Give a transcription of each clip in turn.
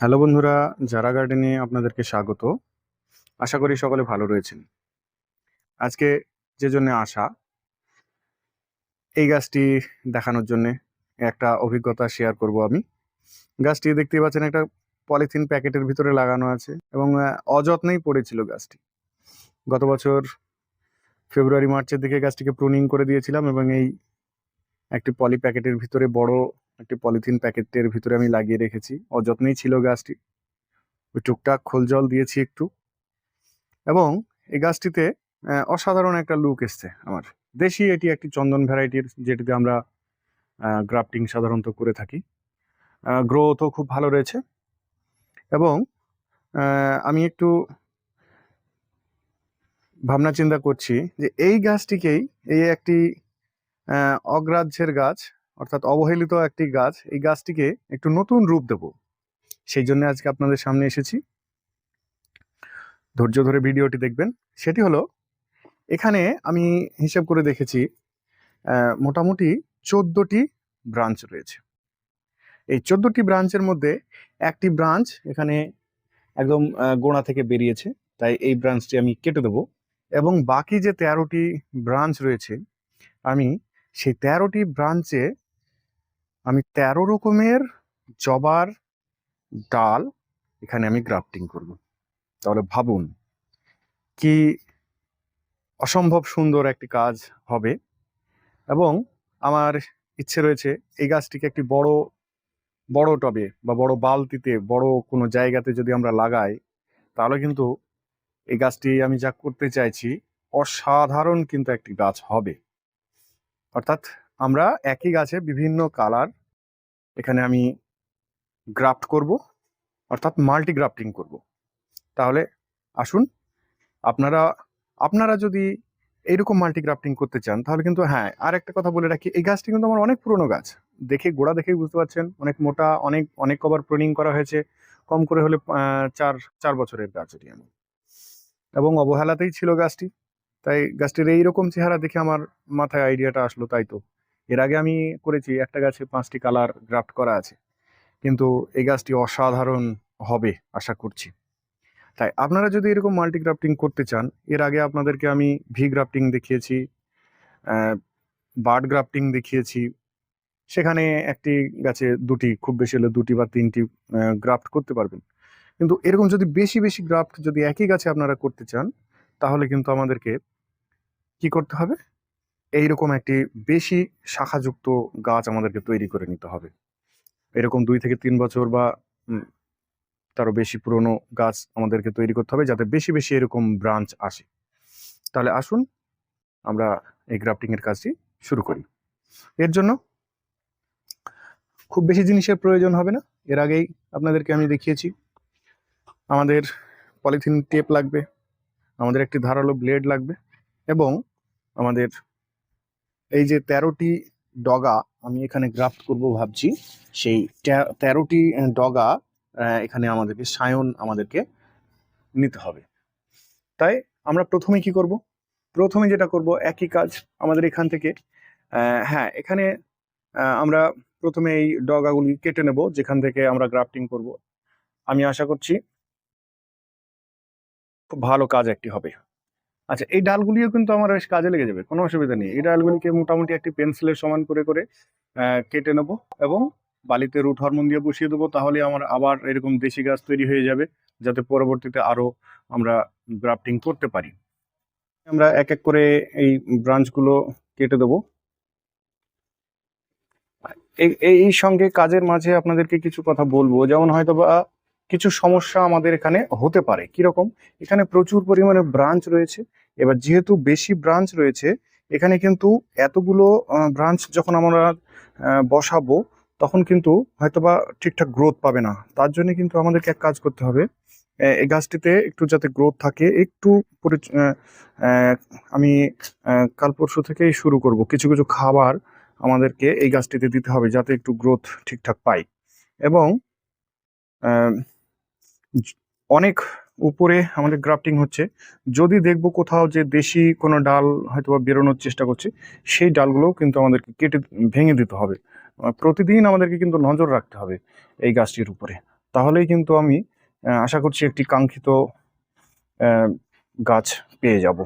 Hello বন্ধুরা, জারা গার্ডেনে আপনাদেরকে স্বাগত। আশা করি সকলে ভালো রয়েছেন। আজকে যে জন্য আসা, এই গাছটি দেখানোর জন্য একটা অভিজ্ঞতা শেয়ার করব আমি। গাছটি দেখতে পাচ্ছেন একটা পলিথিন প্যাকেটের ভিতরে লাগানো আছে এবং অযত্নেই পড়েছিল গাছটি। গত বছর ফেব্রুয়ারি, মার্চের দিকে গাছটিকে প্রুনিং করে দিয়েছিলাম এবং এই একটি পলি প্যাকেটের ভিতরে বড় একটি পলিথিন প্যাকেটের ভিতরে আমি লাগিয়ে রেখেছি। অযত্নেই ছিল গাছটি। ওই টুকটাক খোল জল দিয়েছি একটু। এবং এই গাছটিতে অসাধারণ একটা লুক এসছে আমার। দেশি এটি একটি চন্দন ভ্যারাইটির যেটিতে আমরা গ্রাফটিং সাধারণত করে থাকি। গ্রোথও খুব ভালো রয়েছে। এবং আমি একটু ভাবনা চিন্তা করছি যে এই গাছটিকেই, এই একটি অগ্রাহ্যের গাছ অর্থাৎ অবহেলিত একটি গাছ, এই গাছটিকে একটু নতুন রূপ দেব। সেই জন্য আজকে আপনাদের সামনে এসেছি। ধৈর্য ধরে ভিডিওটি দেখবেন। সেটি হলো, এখানে আমি হিসাব করে দেখেছি মোটামুটি চোদ্দোটি ব্রাঞ্চ রয়েছে। এই চোদ্দোটি ব্রাঞ্চের মধ্যে একটি ব্রাঞ্চ এখানে একদম গোড়া থেকে বেরিয়েছে। তাই এই ব্রাঞ্চটি আমি কেটে দেবো। এবং বাকি যে তেরোটি ব্রাঞ্চ রয়েছে, আমি সেই তেরোটি ব্রাঞ্চে আমি তেরো রকমের জবার ডাল এখানে আমি গ্রাফটিং করব। তাহলে ভাবুন কি অসম্ভব সুন্দর একটি কাজ হবে এবং আমার ইচ্ছে রয়েছে এই গাছটিকে একটি বড় বড় টবে বা বড় বালতিতে, বড় কোনো জায়গাতে যদি আমরা লাগাই, তাহলে কিন্তু এই গাছটি আমি যা করতে চাইছি, অসাধারণ কিন্তু একটি গাছ হবে। অর্থাৎ আমরা একই গাছে বিভিন্ন কালার এখানে আমি গ্রাফট করব, অর্থাৎ মাল্টি গ্রাফটিং করব। তাহলে আসুন, আপনারা আপনারা যদি এইরকম মাল্টি গ্রাফটিং করতে চান, তাহলে কিন্তু হ্যাঁ আর একটা কথা বলে রাখি, এই গাছটি কিন্তু আমার অনেক পুরনো গাছ। দেখে, গোড়া দেখেই বুঝতে পারছেন, অনেক মোটা, অনেক অনেক কবার প্রুনিং করা হয়েছে, কম করে হলে চার চার বছরের গাছ এটি আমার। এবং অবহেলাতেই ছিল গাছটি, তাই গাছটির এইরকম চেহারা দেখে আমার মাথায় আইডিয়াটা আসলো, তাই তো। এর আগে আমি করেছি, একটা গাছে পাঁচটি কালার গ্রাফট করা আছে। কিন্তু এই গাছটি অসাধারণ হবে, আশা করছি। তাই আপনারা যদি এরকম মাল্টি গ্রাফটিং করতে চান, এর আগে আপনাদেরকে আমি ভি গ্রাফটিং দেখিয়েছি বার্ড গ্রাফটিং দেখিয়েছি। সেখানে একটি গাছে দুটি, খুব বেশি হলে দুটি বা তিনটি গ্রাফট করতে পারবেন। কিন্তু এরকম যদি বেশি বেশি গ্রাফট যদি একই গাছে আপনারা করতে চান, তাহলে কিন্তু আমাদেরকে কি করতে হবে? এইরকম একটি বেশি শাখাযুক্ত গাছ আমাদেরকে তৈরি করে নিতে হবে। এরকম দুই থেকে তিন বছর বা তারও বেশি পুরনো গাছ আমাদেরকে তৈরি করতে হবে যাতে বেশি বেশি এরকম ব্রাঞ্চ আসে। তাহলে আসুন, আমরা এই গ্রাফটিং এর কাজটি শুরু করি। এর জন্য খুব বেশি জিনিসের প্রয়োজন হবে না। এর আগেই আপনাদেরকে আমি দেখিয়েছি। আমাদের পলিথিন টেপ লাগবে, আমাদের একটি ধারালো ব্লেড লাগবে এবং আমাদের এই যে তেরোটি ডগা আমি এখানে গ্রাফট করব ভাবছি। সেই তেরোটি ডগা এখানে আমাদেরকে সায়ন আমাদেরকে নিতে হবে। তাই আমরা প্রথমে কি করব? প্রথমে যেটা করব, একই কাজ আমাদের এখান থেকে হ্যাঁ এখানে আমরা প্রথমে এই ডগাগুলি কেটে নেব, যেখান থেকে আমরা গ্রাফটিং করব। আমি আশা করছি খুব ভালো কাজ একটি হবে। আচ্ছা এই ডালগুলিও কিন্তু আমার বেশ কাজে লেগে যাবে, কোনো অসুবিধা নেই। এই ডালগুলিকে মোটামুটি একটি পেন্সিলের সমান করে করে কেটে নেব এবং বালিতে রুট হরমোন দিয়ে বসিয়ে দেবো, তাহলে আমার আবার এরকম দেশি গাছ তৈরি হয়ে যাবে, যাতে পরবর্তীতে আরও আমরা গ্রাফটিং করতে পারি। আমরা এক এক করে এই ব্রাঞ্চগুলো কেটে দেবো। এই সঙ্গে কাজের মাঝে আপনাদেরকে কিছু কথা বলব, যেমন হয়তো বা কিছু সমস্যা আমাদের এখানে হতে পারে। কীরকম? এখানে প্রচুর পরিমাণে ব্রাঞ্চ রয়েছে। এবার যেহেতু বেশি ব্রাঞ্চ রয়েছে, এখানে কিন্তু এতগুলো ব্রাঞ্চ যখন আমরা বসাবো, তখন কিন্তু হয়তোবা ঠিকঠাক গ্রোথ পাবে না। তার জন্য কিন্তু আমাদেরকে এক কাজ করতে হবে। এই গাছটিতে একটু যাতে গ্রোথ থাকে, একটু আমি কাল পরশু থেকেই শুরু করব। কিছু কিছু খাবার আমাদেরকে এই গাছটিতে দিতে হবে যাতে একটু গ্রোথ ঠিকঠাক পাই। এবং অনেক উপরে আমাদের গ্রাফটিং হচ্ছে। যদি দেখব কোথাও যে দেশি কোনো ডাল হয়তো বা বেরোনোর চেষ্টা করছে, সেই ডালগুলোও কিন্তু আমাদেরকে কেটে ভেঙে দিতে হবে। প্রতিদিন আমাদেরকে কিন্তু নজর রাখতে হবে এই গাছটির উপরে। তাহলেই কিন্তু আমি আশা করছি একটি কাঙ্ক্ষিত গাছ পেয়ে যাব।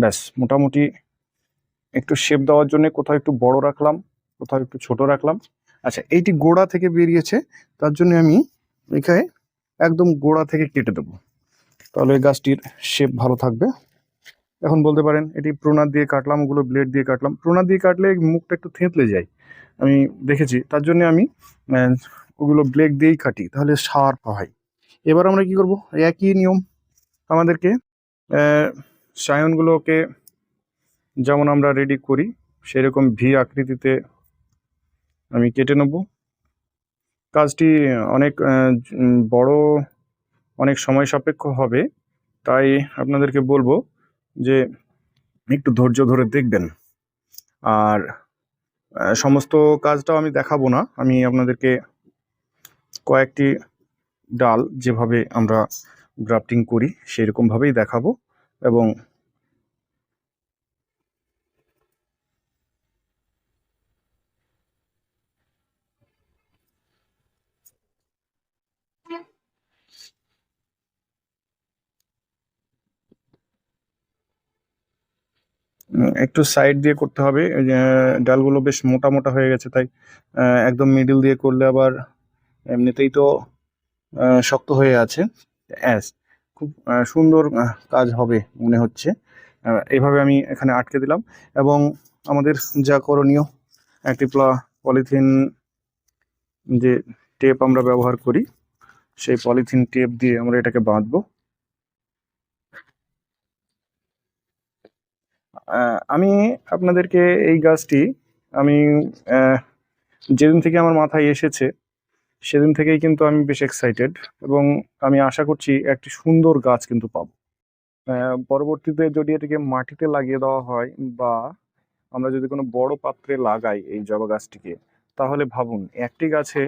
ব্যাস, মোটামুটি একটু শেপ দেওয়ার জন্য কোথাও একটু বড় রাখলাম, কোথাও একটু ছোট রাখলাম। আচ্ছা এইটি গোড়া থেকে বেরিয়েছে, তার জন্য আমি এখানে একদম গোড়া থেকে কেটে দেবো। তাহলে গাছটির শেপ ভালো থাকবে। এখন বলতে পারেন, এটি প্রোনার দিয়ে কাটলাম, ওগুলো ব্লেড দিয়ে কাটলাম। প্রোনার দিয়ে কাটলে মুখটা একটু থেঁতলে যায়। আমি দেখেছি, তার জন্য আমি ওগুলো ব্লেড দিয়েই কাটি, তাহলে সার হয় এবার আমরা কি করব? একই নিয়ম আমাদেরকে সায়নগুলোকে যেমন আমরা রেডি করি, সেরকম ভি আকৃতিতে আমি কেটে নেব। কাজটি অনেক বড় অনেক সময় সাপেক্ষ হবে। তাই আপনাদেরকে বলব যে একটু ধৈর্য ধরে দেখবেন। আর সমস্ত কাজটাও আমি দেখাবো না। আমি আপনাদেরকে কয়েকটি ডাল যেভাবে আমরা গ্রাফটিং করি, সেরকমভাবেই দেখাবো। এবং একটু সাইড দিয়ে করতে হবে। ডালগুলো বেশ মোটা মোটা হয়ে গেছে তাই একদম মিডিল দিয়ে করলে আবার এমনিতেই তো শক্ত হয়ে আছে। অ্যাস খুব সুন্দর কাজ হবে মনে হচ্ছে। আহ, এইভাবে আমি এখানে আটকে দিলাম এবং আমাদের যা করণীয় একটি পলিথিন যে টেপ আমরা ব্যবহার করি সেই পলিথিন টেপ দিয়ে আমরা এটাকে বাঁধবো। আমি আপনাদেরকে এই গাছটি আমি যেদিন থেকে আমার মাথায় এসেছে, সেদিন থেকেই কিন্তু আমি বেশ এক্সাইটেড এবং আমি আশা করছি একটি সুন্দর গাছ কিন্তু পাবো। পরবর্তীতে যদি এটিকে মাটিতে লাগিয়ে দেওয়া হয় বা আমরা যদি কোনো বড় পাত্রে লাগাই এই জবা গাছটিকে, তাহলে ভাবুন একটি গাছে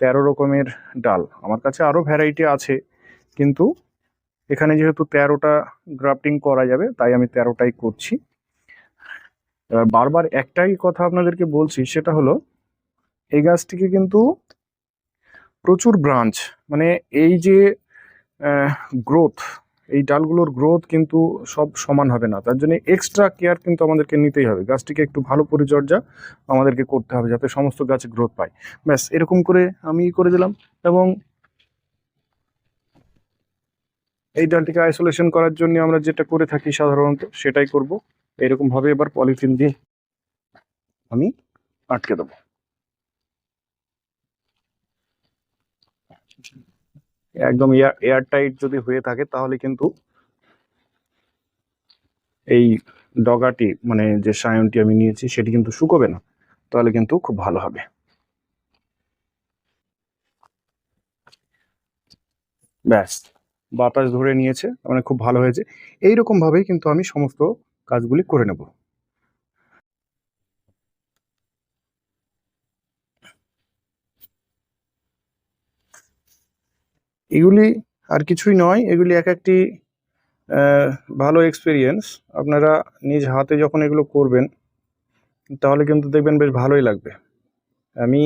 তেরো রকমের ডাল। আমার কাছে আরও ভ্যারাইটি আছে, কিন্তু এখানে যেহেতু তেরোটা গ্রাফটিং করা যাবে, তাই আমি তেরোটাই করছি। এবার বারবার একটাই কথা আপনাদেরকে বলছি, সেটা হলো, এই গাছটিকে কিন্তু প্রচুর ব্রাঞ্চ মানে এই যে গ্রোথ, এই ডালগুলোর গ্রোথ কিন্তু সব সমান হবে না। তার জন্য এক্সট্রা কেয়ার কিন্তু আমাদেরকে নিতেই হবে। গাছটিকে একটু ভালো পরিচর্যা আমাদেরকে করতে হবে, যাতে সমস্ত গাছ গ্রোথ পায়। ব্যাস, এরকম করে আমি করে দিলাম এবং এই ডালটিকে আইসোলেশন করার জন্য আমরা যেটা করে থাকি সাধারণত সেটাই করব। এরকম ভাবে এবার পলিথিন দিয়ে আমি আটকে দেবো। একদম এয়ার টাইট যদি হয়ে থাকে তাহলে কিন্তু এই ডগাটি মানে যে সায়নটি আমি নিয়েছি সেটি কিন্তু শুকোবে না, তাহলে কিন্তু খুব ভালো হবে। ব্যাস। বাতাস ধরে নিয়েছে মানে খুব ভালো হয়েছে। এইরকম ভাবেই কিন্তু আমি সমস্ত কাজগুলি করে নেব। এগুলি আর কিছুই নয়, এগুলি এক একটি ভালো এক্সপিরিয়েন্স আপনারা নিজ হাতে যখন এগুলো করবেন, তাহলে কিন্তু দেখবেন বেশ ভালোই লাগবে। আমি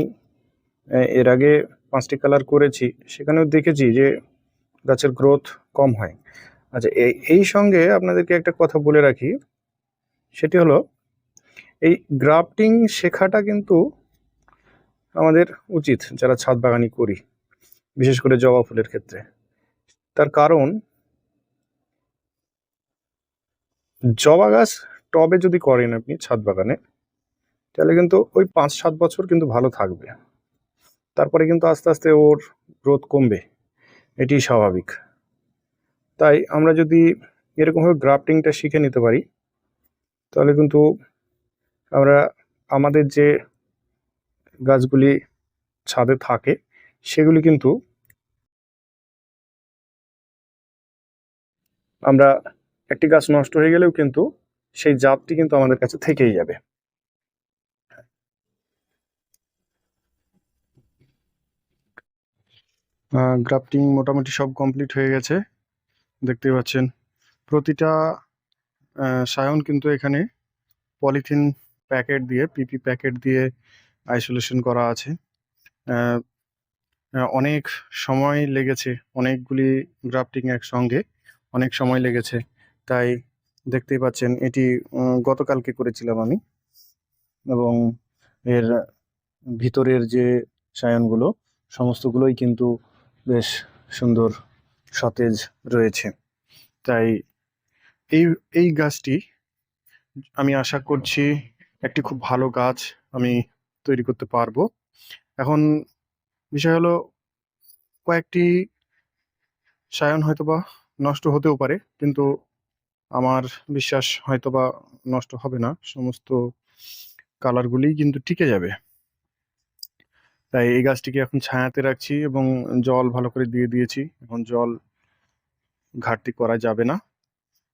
এর আগে পাঁচটি কালার করেছি, সেখানেও দেখেছি যে গাছের গ্রোথ কম হয়। আচ্ছা এই এই সঙ্গে আপনাদেরকে একটা কথা বলে রাখি। সেটি হলো, এই গ্রাফটিং শেখাটা কিন্তু আমাদের উচিত যারা ছাদ বাগানি করি, বিশেষ করে জবা ফুলের ক্ষেত্রে। তার কারণ, জবা গাছ টবে যদি করেন আপনি ছাদ বাগানে, তাহলে কিন্তু ওই পাঁচ সাত বছর কিন্তু ভালো থাকবে। তারপরে কিন্তু আস্তে আস্তে ওর গ্রোথ কমবে। এটি স্বাভাবিক। তাই আমরা যদি এরকমভাবে গ্রাফটিংটা শিখে নিতে পারি, তাহলে কিন্তু আমরা আমাদের যে গাছগুলি ছাদে থাকে, সেগুলি কিন্তু আমরা একটি গাছ নষ্ট হয়ে গেলেও কিন্তু সেই জাতটি কিন্তু আমাদের কাছে থেকেই যাবে। গ্রাফটিং মোটামুটি সব কমপ্লিট হয়ে গেছে। দেখতে পাচ্ছেন। প্রতিটা সায়ন কিন্তু এখানে পলিথিন প্যাকেট দিয়ে, পিপি প্যাকেট দিয়ে আইসোলেশন করা আছে। অনেক সময় লেগেছে, অনেকগুলি গ্রাফটিং একসঙ্গে, অনেক সময় লেগেছে। তাই দেখতেই পাচ্ছেন, এটি গতকালকে করেছিলাম আমি। এবং এর ভিতরের যে সায়নগুলো, সমস্তগুলোই কিন্তু বেশ সুন্দর সতেজ রয়েছে। তাই এই এই গাছটি আমি আশা করছি একটি খুব ভালো গাছ আমি তৈরি করতে পারব। এখন বিষয় হলো, কয়েকটি সায়ন হয়তোবা নষ্ট হতেও পারে, কিন্তু আমার বিশ্বাস হয়তোবা নষ্ট হবে না। সমস্ত কালারগুলিই কিন্তু টিকে যাবে। তাই এই গাছটিকে এখন ছায়াতে রাখছি এবং জল ভালো করে দিয়ে দিয়েছি। এখন জল ঘাটতি করা যাবে না।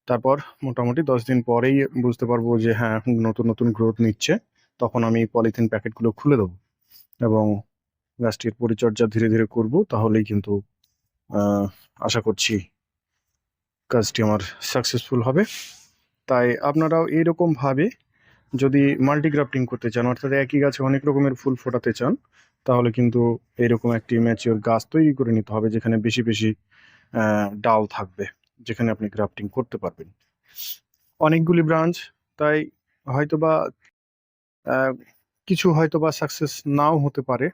তারপর মোটামুটি দশ দিন পরেই বুঝতে পারব যে হ্যাঁ নতুন নতুন গ্রোথ নিচ্ছে। তখন আমি পলিথিন প্যাকেটগুলো খুলে দেবো এবং গাছটির পরিচর্যা ধীরে ধীরে করব তাহলেই কিন্তু আশা করছি কাজটি আমার সাকসেসফুল হবে। তাই আপনারাও এইরকম ভাবে যদি মাল্টিগ্রাফটিং করতে চান, অর্থাৎ একই গাছে অনেক রকমের ফুল ফোটাতে চান, তাহলে কিন্তু এরকম একটি ম্যাচিওর গাছ তৈরি করে নিতে হবে, যেখানে বেশি বেশি ডাল থাকবে, যেখানে আপনি গ্রাফটিং করতে পারবেন। অনেকগুলি ব্রাঞ্চ তাই হয়তোবা কিছু হয়তোবা সাকসেস নাও হতে পারে।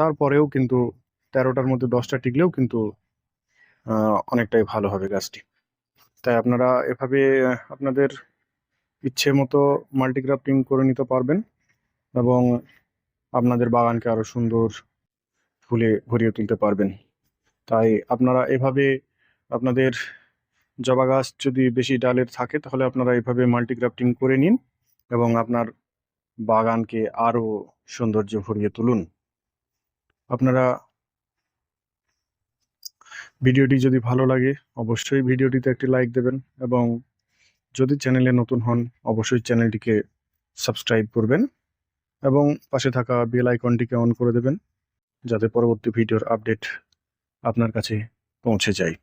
তারপরেও কিন্তু তেরোটার মধ্যে দশটা টিকলেও কিন্তু অনেকটাই ভালো হবে গাছটি। তাই আপনারা এভাবে, আপনাদের ইচ্ছে মতো মাল্টিক্রাফটিং করে নিতে পারবেন এবং আপনাদের বাগানকে আরও সুন্দর ফুলে ভরিয়ে তুলতে পারবেন। তাই আপনারা এভাবে আপনাদের জবা গাছ যদি বেশি ডালের থাকে, তাহলে আপনারা এভাবে মাল্টিক্রাফটিং করে নিন এবং আপনার বাগানকে আরও সৌন্দর্য ভরিয়ে তুলুন। আপনারা ভিডিওটি যদি ভালো লাগে, অবশ্যই ভিডিওটিতে একটি লাইক দেবেন এবং যদি চ্যানেলে নতুন হন, অবশ্যই চ্যানেলটিকে সাবস্ক্রাইব করবেন এবং পাশে থাকা বেল আইকনটিকে অন করে দেবেন, যাতে পরবর্তী ভিডিওর আপডেট আপনার কাছে পৌঁছে যায়।